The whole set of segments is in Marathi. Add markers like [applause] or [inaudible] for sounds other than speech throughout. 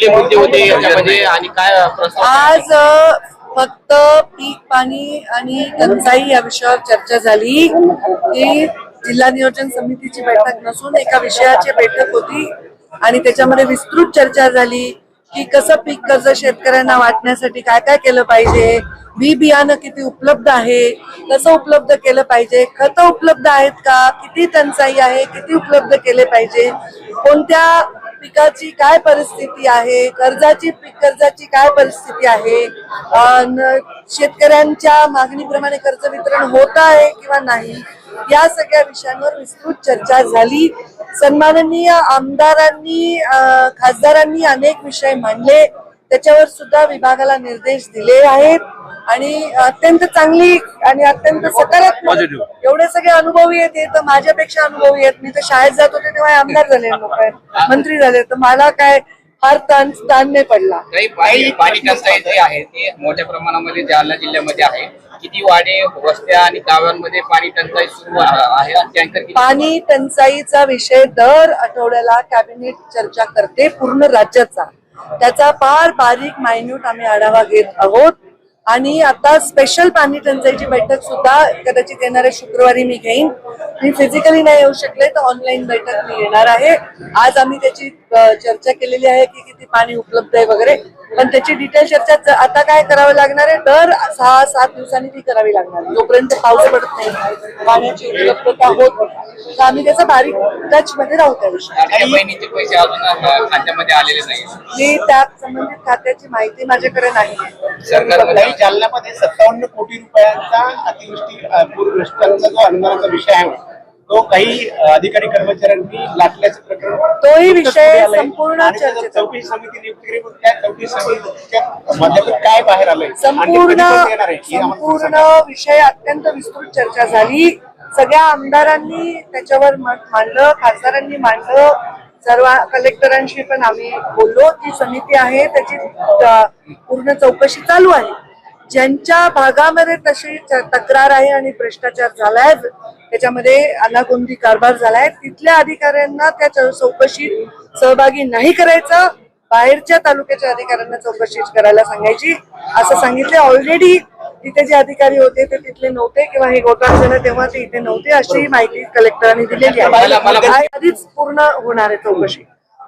कुठले मुद्दे होते याच्यामध्ये आणि काय प्रस्ताव आज अ, फक्त पीक पाणी आणि टंचाई या विषयावर चर्चा झाली. ही जिल्हा नियोजन समितीची बैठक नसून एका विषयाची बैठक होती आणि त्याच्यामध्ये विस्तृत चर्चा झाली की कसं पीक कर्ज शेतकऱ्यांना वाटण्यासाठी काय काय केलं पाहिजे बी बियाणं किती उपलब्ध आहे कसं उपलब्ध केलं पाहिजे खतं उपलब्ध आहेत का किती टंचाई आहे किती उपलब्ध केले पाहिजे कोणत्या पिकाची काय परिस्थिती आहे? कर्जाची पीक कर्जाची काय परिस्थिती आहे? अन शेतकऱ्यांच्या मागणीप्रमाणे कर्ज वितरण होत आहे किंवा नाही? या सगळ्या विषयांवर विस्तृत चर्चा झाली. सन्माननीय आमदारांनी खासदारांनी अनेक विषय मांडले. त्याच्यावर सुद्धा विभागाला निर्देश दिले आहेत. आणि अत्यंत चांगली आणि अत्यंत सकारात्मक एवढे सगळे अनुभवी आहेत तर माझ्यापेक्षा अनुभवी आहेत. मी तर शाळेत जात होते तेव्हा आमदार झाले लोक आहेत मंत्री झाले. तर मला काय फार ताण ताण नाही पडला. काही पाणी पाणी टंचाई जे आहे ते मोठ्या प्रमाणामध्ये जालना जिल्ह्यामध्ये आहे. किती वाडे वस्त्या आणि गावांमध्ये पाणी टंचाई सुरू आहे पाणी टंचाईचा विषय दर आठवड्याला कॅबिनेट चर्चा करते पूर्ण राज्याचा. त्याचा फार बारीक मायन्यूट आम्ही आढावा घेत आहोत. आणि आता स्पेशल पाणी टंचाईची बैठक सुद्धा कदाचित येणाऱ्या शुक्रवारी मी घेईन. मी फिजिकली नाही येऊ शकले तर ऑनलाईन बैठक मी येणार आहे. आज आम्ही त्याची चर्चा केलेली आहे की किती पाणी उपलब्ध आहे वगैरे. पण त्याची डिटेल चर्चा आता काय करावं लागणार आहे दर सहा सात दिवसांनी ती करावी लागणार आहे. जोपर्यंत पाऊस पडत नाही पाण्याची उपलब्धता होत. तर आम्ही त्याचा बारीक टच मध्ये राहू त्या विषयात लाडक्या बहिणीचे पैसे अजून अ, खात्यामध्ये आलेले नाही मी त्या संबंधित खात्याची माहिती माझ्याकडे नाही जालन्यामध्ये सत्तावन्न कोटी रुपयांचा अतिवृष्टी पूरग्रस्तांचा जो अनुदानाचा विषय आहे तो काही अधिकारी कर्मचाऱ्यांनी लाटल्याचं प्रकरण तोही विषय. संपूर्ण. चौकशी समिती नियुक्त केली पण त्या चौकशी समितीच्या माध्यमातून काय बाहेर आलंय संपूर्ण संपूर्ण. विषय अत्यंत विस्तृत चर्चा झाली सगळ्या आमदारांनी त्याच्यावर मत मांडलं खासदारांनी मांडलं सर्व कलेक्टरांशी पण आम्ही बोललो ती समिती आहे त्याची पूर्ण चौकशी चालू आहे ज्यांच्या भागामध्ये तशी तक्रार आहे आणि भ्रष्टाचार झालाय त्याच्यामध्ये अनागोंदी कारभार झालाय तिथल्या अधिकाऱ्यांना त्या चौकशीत सहभागी नाही करायचं. बाहेरच्या तालुक्याच्या अधिकाऱ्यांना चौकशी करायला सांगायची. असं सांगितले. ऑलरेडी तिथे जे अधिकारी होते ते तिथले नव्हते किंवा हे घोटाळा झाला तेव्हा ते इथे नव्हते अशी माहिती कलेक्टरांनी दिलेली आहे. आधीच पूर्ण होणार आहे चौकशी.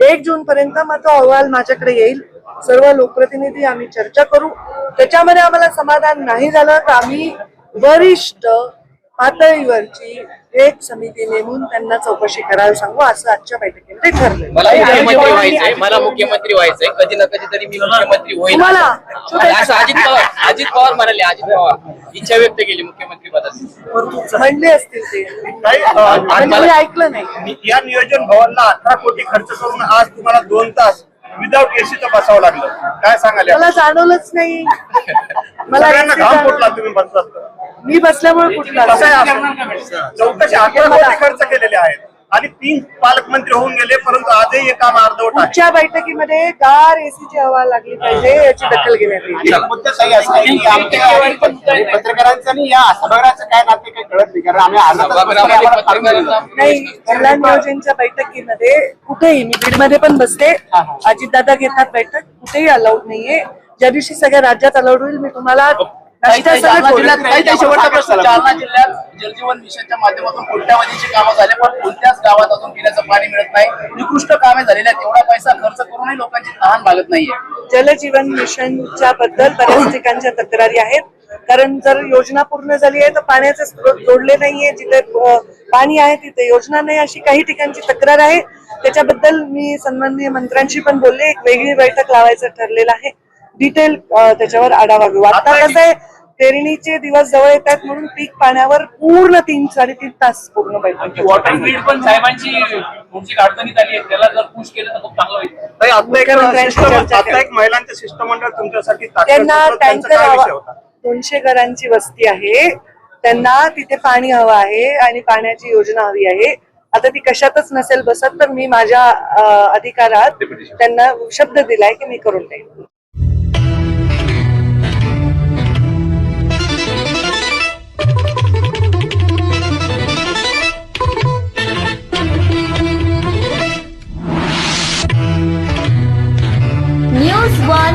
एक जून पर्यंत मग तो अहवाल माझ्याकडे येईल. सर्व लोकप्रतिनिधी आम्ही चर्चा करू. त्याच्यामध्ये आम्हाला समाधान नाही झालं तर आम्ही वरिष्ठ पातळीवरची एक समिती नेमून त्यांना चौकशी करायला सांगू असं आजच्या बैठकीमध्ये ठरलं मला मुख्यमंत्री व्हायचंय. मला मुख्यमंत्री व्हायचंय. कधी ना कधी तरी मी मुख्यमंत्री होईल तुम्हाला? आणि असं अजित पवार अजित पवार म्हणाले अजित पवार. इच्छा व्यक्त केली मुख्यमंत्री पदाची. म्हणले असतील ते. ताई, अ, म्हणजे मी ऐकलं नाही. या नियोजन भवनला अठरा कोटी खर्च करून आज तुम्हाला दोन तास विदाऊट एसीचं बसावं लागलं. काय सांगाल या? मला जाणवलंच नाही. [laughs] मला सगळ्यांना घाम. फुटला तुम्ही बसलात तर. मी बसल्यामुळे कुठला? चौकशी कोटी खर्च केलेले आहेत. आणि तीन पालकमंत्री होऊन गेले परंतु आजही हे काम अर्धवट आहे पुढच्या बैठकीमध्ये गार एसीची हवा लागली पाहिजे याची दखल घेण्यात येईल. एक मुद्दा सही असा आहे की आमच्या पत्रकारांचं आणि या सभागृहाचं काय नाते काही कळत नाही. कारण आम्ही अर्धा तास बसलो, सभागृहामध्ये आम्हाला फार वेळ पत्रकारांना झाला. नाही जिल्हा नियोजनच्या बैठकीमध्ये कुठेही मी बीडमध्ये पण बसते. अजितदादा घेतात बैठक कुठेही अलाउड नाहीये. ज्या दिवशी सगळ्या राज्यात अलाउड होईल मी तुम्हाला नाश्त्यासकट जालना बोलेन. जिल्ह्यात काही काही शेवटचा प्रश्न जालना जिल्ह्यात जलजीवन मिशनच्या माध्यमातून कोट्यावधीची कामं झाले पण कोणत्याच गावात अजून पिण्याचं पाणी मिळत नाही. निकृष्ट कामे झालेली आहेत एवढा पैसा खर्च करूनही लोकांची तहान भागत नाहीये. जलजीवन मिशनच्या बद्दल बऱ्याच ठिकाणच्या तक्रारी आहेत. कारण जर योजना पूर्ण झाली आहे तर पाण्याचे स्रोत जोडले नाहीये. जिथे अ, पाणी आहे तिथे योजना नाही अशी काही ठिकाणची तक्रार आहे. त्याच्याबद्दल मी सन्माननीय मंत्र्यांशी पण बोलले. एक वेगळी बैठक लावायचं ठरलेलं आहे. डिटेल त्याच्यावर आढावा घेऊ. आता कसं आहे पेरणीचे दिवस जवळ येत आहेत म्हणून पीक पाण्यावर पूर्ण तीन साडेतीन तास पूर्ण बैठक वॉटर ग्रीड पण साहेबांची तुमची अडचणीत आली आहे. त्याला जर पुश केलं तर खूप चांगलं होईल. ताई, आता एक मुख्यमंत्र्यांशी शिष्टमंडळ- चर्चा आता केली. एक महिलांचं शिष्टमंडळ तुमच्यासाठी ताकद त्यांना. त्यांचा टँकर काय विषय हवा होता? दोनशे घरांची वस्ती आहे. त्यांना तिथे पाणी हवं आहे आणि पाण्याची योजना हवी आहे. आता ती कशातच नसेल बसत तर मी माझ्या अं, अधिकारात त्यांना शब्द दिलाय की मी करून देईन.